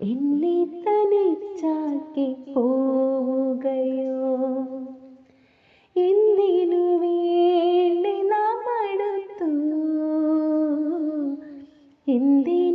എന്നെ തനിച്ചാക്കി പോവുകയോ? എന്തിനു വേണ്ടി നാം അടുത്തു എന്തിനു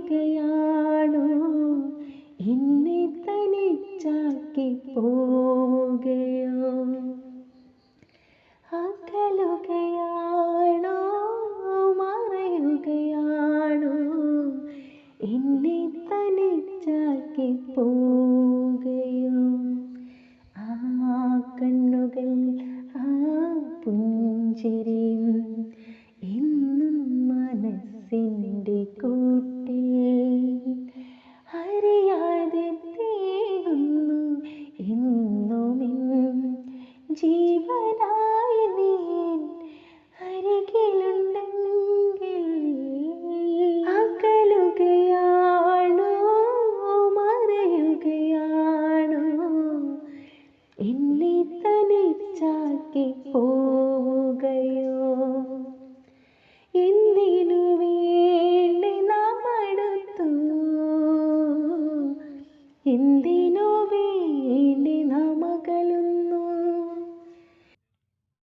മറയുകയാണോ എന്നെ തനിച്ചാക്കി പോവുകയോ അകലുകയാണോ? മറയുകയാണോ? എന്നെ തനിച്ചാക്കി പോവുകയോ ആ കണ്ണുകൾ ആ പുഞ്ചിരിയും എന്നും മനസ്സിന്റെ ജീവനായി നീ അരികിലുണ്ടെങ്കിൽ അകലുകയാണോ? മറയുകയാണോ? എന്നെ തനിച്ചാക്കി പോവുകയോ? എന്തിനു വേണ്ടി നാം അടുത്തു. എന്തി